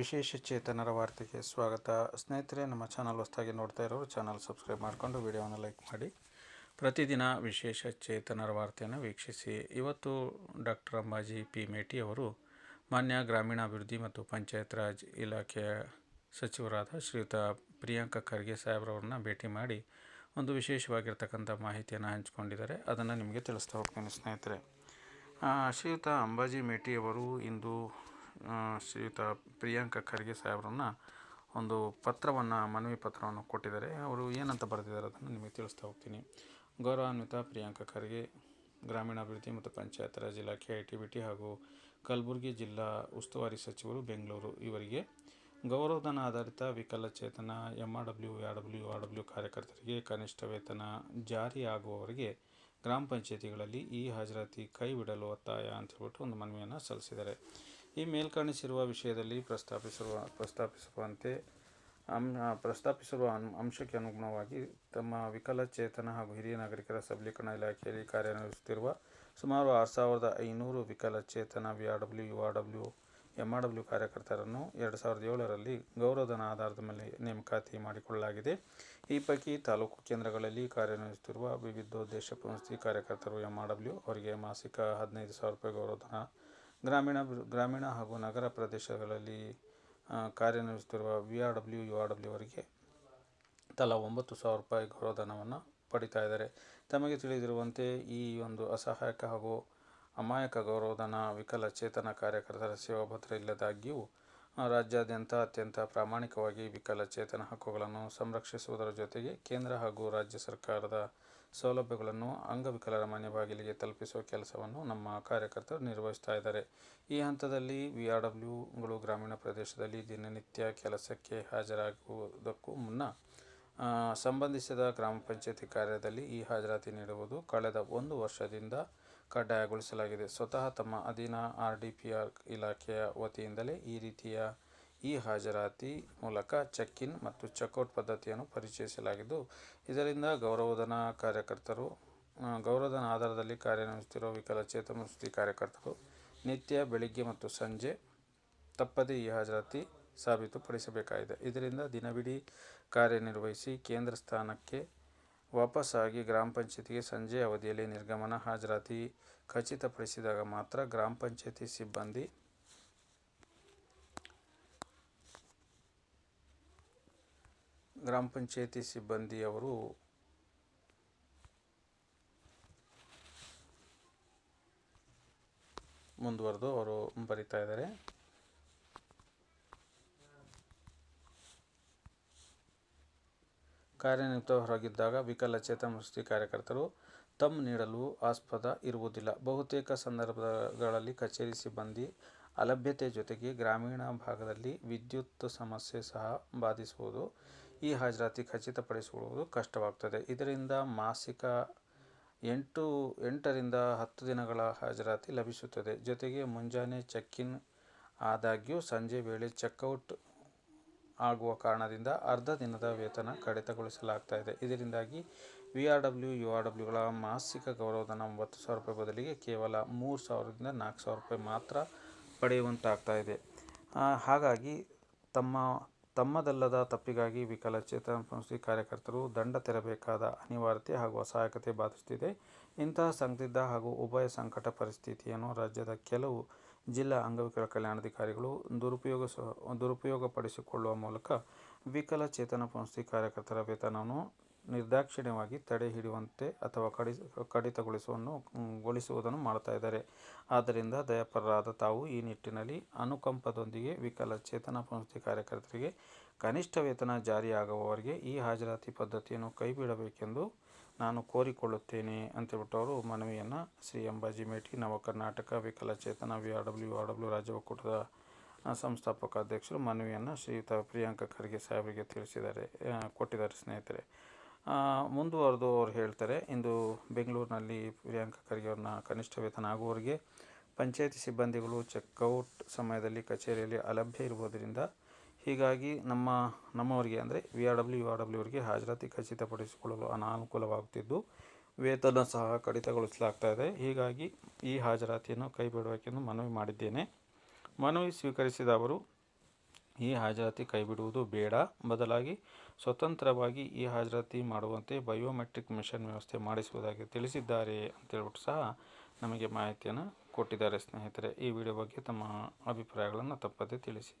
ವಿಶೇಷ ಚೇತನರ ವಾರ್ತೆಗೆ ಸ್ವಾಗತ. ಸ್ನೇಹಿತರೆ, ನಮ್ಮ ಚಾನಲ್ ಹೊಸದಾಗಿ ನೋಡ್ತಾ ಇರೋರು, ಚಾನಲ್ ಸಬ್ಸ್ಕ್ರೈಬ್ ಮಾಡಿಕೊಂಡು ವಿಡಿಯೋವನ್ನು ಲೈಕ್ ಮಾಡಿ. ಪ್ರತಿದಿನ ವಿಶೇಷ ಚೇತನರ ವಾರ್ತೆಯನ್ನು ವೀಕ್ಷಿಸಿ. ಇವತ್ತು ಡಾಕ್ಟರ್ ಅಂಬಾಜಿ ಪಿ ಮೇಟಿ ಅವರು ಮಾನ್ಯ ಗ್ರಾಮೀಣಾಭಿವೃದ್ಧಿ ಮತ್ತು ಪಂಚಾಯತ್ ರಾಜ್ ಇಲಾಖೆಯ ಸಚಿವರಾದ ಶ್ರೀಯುತ ಪ್ರಿಯಾಂಕ ಖರ್ಗೆ ಸಾಹೇಬ್ರವ್ರನ್ನ ಭೇಟಿ ಮಾಡಿ ಒಂದು ವಿಶೇಷವಾಗಿರ್ತಕ್ಕಂಥ ಮಾಹಿತಿಯನ್ನು ಹಂಚಿಕೊಂಡಿದ್ದಾರೆ. ಅದನ್ನು ನಿಮಗೆ ತಿಳಿಸ್ತಾ ಹೋಗ್ತೇನೆ ಸ್ನೇಹಿತರೆ. ಶ್ರೀಯುತ ಅಂಬಾಜಿ ಮೇಟಿಯವರು ಇಂದು ಶ್ರೀಯುತ ಪ್ರಿಯಾಂಕ ಖರ್ಗೆ ಸಾಹೇಬ್ರನ್ನ ಒಂದು ಪತ್ರವನ್ನು, ಮನವಿ ಪತ್ರವನ್ನು ಕೊಟ್ಟಿದ್ದಾರೆ. ಅವರು ಏನಂತ ಬರೆದಿದ್ದಾರೆ ಅದನ್ನು ನಿಮಗೆ ತಿಳಿಸ್ತಾ ಹೋಗ್ತೀನಿ. ಗೌರವಾನ್ವಿತ ಪ್ರಿಯಾಂಕ ಖರ್ಗೆ, ಗ್ರಾಮೀಣಾಭಿವೃದ್ಧಿ ಮತ್ತು ಪಂಚಾಯತ್ ರಾಜ್ ಇಲಾಖೆ, ಐ ಟಿ ಬಿ ಟಿ ಹಾಗೂ ಕಲಬುರಗಿ ಜಿಲ್ಲಾ ಉಸ್ತುವಾರಿ ಸಚಿವರು ಬೆಂಗಳೂರು. ಇವರಿಗೆ ಗೌರವಧನ ಆಧಾರಿತ ವಿಕಲಚೇತನ M R W R W R W ಕಾರ್ಯಕರ್ತರಿಗೆ ಕನಿಷ್ಠ ವೇತನ ಜಾರಿಯಾಗುವವರಿಗೆ ಗ್ರಾಮ ಪಂಚಾಯತಿಗಳಲ್ಲಿ ಈ ಹಾಜರಾತಿ ಕೈ ಬಿಡಲು ಒತ್ತಾಯ ಅಂತ ಹೇಳ್ಬಿಟ್ಟು ಒಂದು ಮನವಿಯನ್ನು ಸಲ್ಲಿಸಿದ್ದಾರೆ. ಈ ಮೇಲ್ಕಾಣಿಸಿರುವ ವಿಷಯದಲ್ಲಿ ಪ್ರಸ್ತಾಪಿಸಿರುವ ಪ್ರಸ್ತಾಪಿಸುವಂತೆ ಅಂ ಪ್ರಸ್ತಾಪಿಸಿರುವ ಅನ್- ಅಂಶಕ್ಕೆ ಅನುಗುಣವಾಗಿ ತಮ್ಮ ವಿಕಲಚೇತನ ಹಾಗೂ ಹಿರಿಯ ನಾಗರಿಕರ ಸಬಲೀಕರಣ ಇಲಾಖೆಯಲ್ಲಿ ಕಾರ್ಯನಿರ್ವಹಿಸುತ್ತಿರುವ ಸುಮಾರು ಆರು ಸಾವಿರದ ಐನೂರು ವಿಕಲಚೇತನ V R W, U R W M R W ಕಾರ್ಯಕರ್ತರನ್ನು ಎರಡು ಸಾವಿರದ ಏಳರಲ್ಲಿ ಗೌರವಧನ ಆಧಾರದ ಮೇಲೆ ನೇಮಕಾತಿ ಮಾಡಿಕೊಳ್ಳಲಾಗಿದೆ. ಈ ಪೈಕಿ ತಾಲೂಕು ಕೇಂದ್ರಗಳಲ್ಲಿ ಕಾರ್ಯನಿರ್ವಹಿಸುತ್ತಿರುವ ವಿವಿಧೋದ್ದೇಶ ಪುನಸ್ತಿ ಕಾರ್ಯಕರ್ತರು ಎಂ ಆರ್ ಡಬ್ಲ್ಯೂ ಅವರಿಗೆ ಮಾಸಿಕ ಹದಿನೈದು ಸಾವಿರ ರೂಪಾಯಿ ಗೌರವಧನ ಗ್ರಾಮೀಣ ಗ್ರಾಮೀಣ ಹಾಗೂ ನಗರ ಪ್ರದೇಶಗಳಲ್ಲಿ ಕಾರ್ಯನಿರ್ವಹಿಸುತ್ತಿರುವ V R W, U R W ಅವರಿಗೆ ತಲಾ ಒಂಬತ್ತು ಸಾವಿರ ರೂಪಾಯಿ ಗೌರವಧನವನ್ನು ಪಡಿತಾ ಇದ್ದಾರೆ. ತಮಗೆ ತಿಳಿದಿರುವಂತೆ, ಈ ಒಂದು ಅಸಹಾಯಕ ಹಾಗೂ ಅಮಾಯಕ ಗೌರವಧನ ವಿಕಲಚೇತನ ಕಾರ್ಯಕರ್ತರ ಸೇವಾ ಭದ್ರ ಇಲ್ಲದಾಗ್ಯೂ ರಾಜ್ಯಾದ್ಯಂತ ಅತ್ಯಂತ ಪ್ರಾಮಾಣಿಕವಾಗಿ ವಿಕಲಚೇತನ ಹಕ್ಕುಗಳನ್ನು ಸಂರಕ್ಷಿಸುವುದರ ಜೊತೆಗೆ ಕೇಂದ್ರ ಹಾಗೂ ರಾಜ್ಯ ಸರ್ಕಾರದ ಸೌಲಭ್ಯಗಳನ್ನು ಅಂಗವಿಕಲರ ಮನೆ ಬಾಗಿಲಿಗೆ ತಲುಪಿಸುವ ಕೆಲಸವನ್ನು ನಮ್ಮ ಕಾರ್ಯಕರ್ತರು ನಿರ್ವಹಿಸ್ತಾ ಇದ್ದಾರೆ. ಈ ಹಂತದಲ್ಲಿ ವಿ ಆರ್ ಡಬ್ಲ್ಯೂಗಳು ಗ್ರಾಮೀಣ ಪ್ರದೇಶದಲ್ಲಿ ದಿನನಿತ್ಯ ಕೆಲಸಕ್ಕೆ ಹಾಜರಾಗುವುದಕ್ಕೂ ಮುನ್ನ ಸಂಬಂಧಿಸಿದ ಗ್ರಾಮ ಪಂಚಾಯತಿ ಕಾರ್ಯದಲ್ಲಿ ಈ ಹಾಜರಾತಿ ನೀಡುವುದು ಕಳೆದ ಒಂದು ವರ್ಷದಿಂದ ಕಡ್ಡಾಯಗೊಳಿಸಲಾಗಿದೆ. ಸ್ವತಃ ತಮ್ಮ ಅಧೀನ ಆರ್ ಡಿ ಪಿ ಆರ್ ಇಲಾಖೆಯ ವತಿಯಿಂದಲೇ ಈ ರೀತಿಯ ಈ ಹಾಜರಾತಿ ಮೂಲಕ ಚೆಕ್ ಇನ್ ಮತ್ತು ಚೆಕ್ಔಟ್ ಪದ್ಧತಿಯನ್ನು ಪರಿಚಯಿಸಲಾಗಿದ್ದು, ಇದರಿಂದ ಗೌರವಧನ ಕಾರ್ಯಕರ್ತರು ಗೌರವಧನ ಆಧಾರದಲ್ಲಿ ಕಾರ್ಯನಿರ್ವಹಿಸುತ್ತಿರುವ ವಿಕಲಚೇತನ ಸ್ಥಿತಿ ಕಾರ್ಯಕರ್ತರು ನಿತ್ಯ ಬೆಳಿಗ್ಗೆ ಮತ್ತು ಸಂಜೆ ತಪ್ಪದೇ ಈ ಹಾಜರಾತಿ ಸಾಬೀತುಪಡಿಸಬೇಕಾಗಿದೆ. ಇದರಿಂದ ದಿನವಿಡೀ ಕಾರ್ಯನಿರ್ವಹಿಸಿ ಕೇಂದ್ರ ಸ್ಥಾನಕ್ಕೆ ವಾಪಸ್ಸಾಗಿ ಗ್ರಾಮ ಪಂಚಾಯತಿಗೆ ಸಂಜೆ ಅವಧಿಯಲ್ಲಿ ನಿರ್ಗಮನ ಹಾಜರಾತಿ ಖಚಿತಪಡಿಸಿದಾಗ ಮಾತ್ರ ಗ್ರಾಮ ಪಂಚಾಯತಿ ಸಿಬ್ಬಂದಿ ಗ್ರಾಮ ಪಂಚಾಯಿತಿ ಸಿಬ್ಬಂದಿಯವರು ಮುಂದುವರೆದು ಅವರು ಬರಿತಾ ಇದ್ದಾರೆ. ಕಾರ್ಯನಿರತ ಹೊರಗಿದ್ದಾಗ ವಿಕಲಚೇತನ ವೃತ್ತಿ ಕಾರ್ಯಕರ್ತರು ತಮ್ಮ ನೀಡಲು ಆಸ್ಪದ ಇರುವುದಿಲ್ಲ. ಬಹುತೇಕ ಸಂದರ್ಭಗಳಲ್ಲಿ ಕಚೇರಿ ಸಿಬ್ಬಂದಿ ಅಲಭ್ಯತೆ ಜೊತೆಗೆ ಗ್ರಾಮೀಣ ಭಾಗದಲ್ಲಿ ವಿದ್ಯುತ್ ಸಮಸ್ಯೆ ಸಹ ಬಾಧಿಸುವುದು ಈ ಹಾಜರಾತಿ ಖಚಿತಪಡಿಸಿಕೊಳ್ಳುವುದು ಕಷ್ಟವಾಗ್ತದೆ. ಇದರಿಂದ ಮಾಸಿಕ ಎಂಟು, ಎಂಟರಿಂದ ಹತ್ತು ದಿನಗಳ ಹಾಜರಾತಿ ಲಭಿಸುತ್ತದೆ. ಜೊತೆಗೆ ಮುಂಜಾನೆ ಚೆಕ್ ಇನ್ ಆದಾಗ್ಯೂ ಸಂಜೆ ವೇಳೆ ಚೆಕ್ಔಟ್ ಆಗುವ ಕಾರಣದಿಂದ ಅರ್ಧ ದಿನದ ವೇತನ ಕಡಿತಗೊಳಿಸಲಾಗ್ತಾ ಇದೆ. ಇದರಿಂದಾಗಿ V R W U R ಡಬ್ಲ್ಯೂಗಳ ಮಾಸಿಕ ಗೌರವಧನ ಒಂಬತ್ತು ಸಾವಿರ ರೂಪಾಯಿ ಬದಲಿಗೆ ಕೇವಲ ಮೂರು ಸಾವಿರದಿಂದ ನಾಲ್ಕು ಸಾವಿರ ರೂಪಾಯಿ ಮಾತ್ರ ಪಡೆಯುವಂತಾಗ್ತಾ ಇದೆ. ಹಾಗಾಗಿ ತಮ್ಮ ತಮ್ಮದಲ್ಲದ ತಪ್ಪಿಗಾಗಿ ವಿಕಲಚೇತನ ಸಂಸ್ಥೆ ಕಾರ್ಯಕರ್ತರು ದಂಡ ತೆರಬೇಕಾದ ಅನಿವಾರ್ಯತೆ ಹಾಗೂ ಅಸಹಾಯಕತೆ ಬಾಧಿಸುತ್ತಿದೆ. ಇಂತಹ ಸಂದಿಗ್ಧ ಹಾಗೂ ಉಭಯ ಸಂಕಟ ಪರಿಸ್ಥಿತಿಯನ್ನು ರಾಜ್ಯದ ಕೆಲವು ಜಿಲ್ಲಾ ಅಂಗವಿಕಲ ಕಲ್ಯಾಣಾಧಿಕಾರಿಗಳು ದುರುಪಯೋಗ ದುರುಪಯೋಗಪಡಿಸಿಕೊಳ್ಳುವ ಮೂಲಕ ವಿಕಲಚೇತನ ಸಂಸ್ಥೆ ಕಾರ್ಯಕರ್ತರ ವೇತನವನ್ನು ನಿರ್ದಾಕ್ಷಿಣ್ಯವಾಗಿ ತಡೆ ಹಿಡಿಯುವಂತೆ ಅಥವಾ ಕಡಿ, ಕಡಿತಗೊಳಿಸುವನ್ನು ಗೊಳಿಸುವುದನ್ನು ಮಾಡ್ತಾ ಇದ್ದಾರೆ. ಆದ್ದರಿಂದ ದಯಾಪರರಾದ ತಾವು ಈ ನಿಟ್ಟಿನಲ್ಲಿ ಅನುಕಂಪದೊಂದಿಗೆ ವಿಕಲಚೇತನ ಸಂಸ್ಥೆ ಕಾರ್ಯಕರ್ತರಿಗೆ ಕನಿಷ್ಠ ವೇತನ ಜಾರಿಯಾಗುವವರಿಗೆ ಈ ಹಾಜರಾತಿ ಪದ್ಧತಿಯನ್ನು ಕೈಬಿಡಬೇಕೆಂದು ನಾನು ಕೋರಿಕೊಳ್ಳುತ್ತೇನೆ ಅಂತೇಳ್ಬಿಟ್ಟು ಅವರು ಮನವಿಯನ್ನು ಶ್ರೀ ಅಂಬಾಜಿ ಮೇಟಿ ನವ ಕರ್ನಾಟಕ ವಿಕಲಚೇತನ V R W R W ರಾಜ್ಯ ಒಕ್ಕೂಟದ ಸಂಸ್ಥಾಪಕ ಅಧ್ಯಕ್ಷರು ಮನವಿಯನ್ನು ಶ್ರೀಯುತ ಪ್ರಿಯಾಂಕ ಖರ್ಗೆ ಸಾಹೇಬರಿಗೆ ತಿಳಿಸಿದ್ದಾರೆ ಕೊಟ್ಟಿದ್ದಾರೆ ಸ್ನೇಹಿತರೆ. ಮುಂದುವರೆದು ಅವರು ಹೇಳ್ತಾರೆ, ಇಂದು ಬೆಂಗಳೂರಿನಲ್ಲಿ ಪ್ರಿಯಾಂಕಾ ಖರ್ಗೆ ಅವ್ರನ್ನ ಕನಿಷ್ಠ ವೇತನ ಆಗುವವರಿಗೆ ಪಂಚಾಯತಿ ಸಿಬ್ಬಂದಿಗಳು ಚೆಕ್ಔಟ್ ಸಮಯದಲ್ಲಿ ಕಚೇರಿಯಲ್ಲಿ ಅಲಭ್ಯ ಇರುವುದರಿಂದ ಹೀಗಾಗಿ ನಮ್ಮ, ನಮ್ಮವರಿಗೆ ಅಂದರೆ V R W R W ಅವರಿಗೆ ಹಾಜರಾತಿ ಖಚಿತಪಡಿಸಿಕೊಳ್ಳಲು ಅನಾನುಕೂಲವಾಗುತ್ತಿದ್ದು ವೇತನ ಸಹ ಕಡಿತಗೊಳಿಸಲಾಗ್ತಾ ಇದೆ. ಹೀಗಾಗಿ ಈ ಹಾಜರಾತಿಯನ್ನು ಕೈಬಿಡಬೇಕೆಂದು ಮನವಿ ಮಾಡಿದ್ದೇನೆ. ಮನವಿ ಸ್ವೀಕರಿಸಿದ ಅವರು ಈ ಹಾಜರಾತಿ ಕೈಬಿಡುವುದು ಬೇಡ. ಬದಲಾಗಿ ಸ್ವತಂತ್ರವಾಗಿ ಈ ಹಾಜರಾತಿ ಮಾಡುವಂತೆ ಬಯೋಮೆಟ್ರಿಕ್ ಮಿಷನ್ ವ್ಯವಸ್ಥೆ ಮಾಡಿಸುವುದಾಗಿ ತಿಳಿಸಿದ್ದಾರೆ ಅಂತೇಳ್ಬಿಟ್ಟು ಸಹ ನಮಗೆ ಮಾಹಿತಿಯನ್ನು ಕೊಟ್ಟಿದ್ದಾರೆ ಸ್ನೇಹಿತರೆ. ಈ ವಿಡಿಯೋ ಬಗ್ಗೆ ತಮ್ಮ ಅಭಿಪ್ರಾಯಗಳನ್ನು ತಪ್ಪದೇ ತಿಳಿಸಿ.